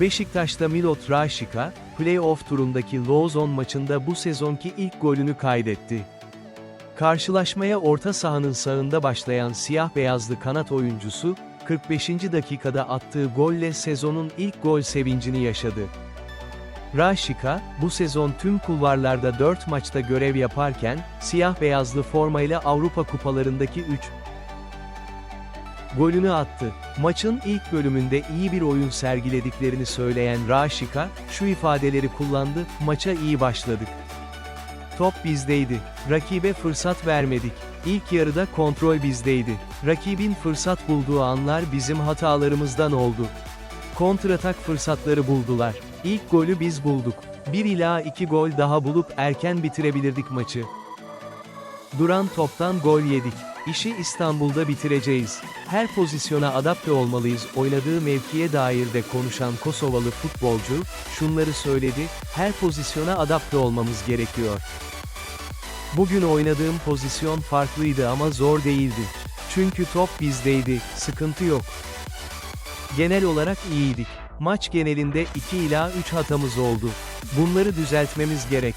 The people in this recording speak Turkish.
Beşiktaş'ta Milot Raşika, play-off turundaki Lozon maçında bu sezonki ilk golünü kaydetti. Karşılaşmaya orta sahanın sağında başlayan siyah beyazlı kanat oyuncusu, 45. dakikada attığı golle sezonun ilk gol sevincini yaşadı. Raşika, bu sezon tüm kulvarlarda 4 maçta görev yaparken, siyah beyazlı formayla Avrupa kupalarındaki 3 golünü attı. Maçın ilk bölümünde iyi bir oyun sergilediklerini söyleyen Raşika, şu ifadeleri kullandı, maça iyi başladık. Top bizdeydi. Rakibe fırsat vermedik. İlk yarıda kontrol bizdeydi. Rakibin fırsat bulduğu anlar bizim hatalarımızdan oldu. Kontratak fırsatları buldular. İlk golü biz bulduk. 1 ila 2 gol daha bulup erken bitirebilirdik maçı. Duran toptan gol yedik. İşi İstanbul'da bitireceğiz. Her pozisyona adapte olmalıyız. Oynadığı mevkiye dair de konuşan Kosovalı futbolcu, şunları söyledi, her pozisyona adapte olmamız gerekiyor. Bugün oynadığım pozisyon farklıydı ama zor değildi. Çünkü top bizdeydi, sıkıntı yok. Genel olarak iyiydik. Maç genelinde 2 ila 3 hatamız oldu. Bunları düzeltmemiz gerek.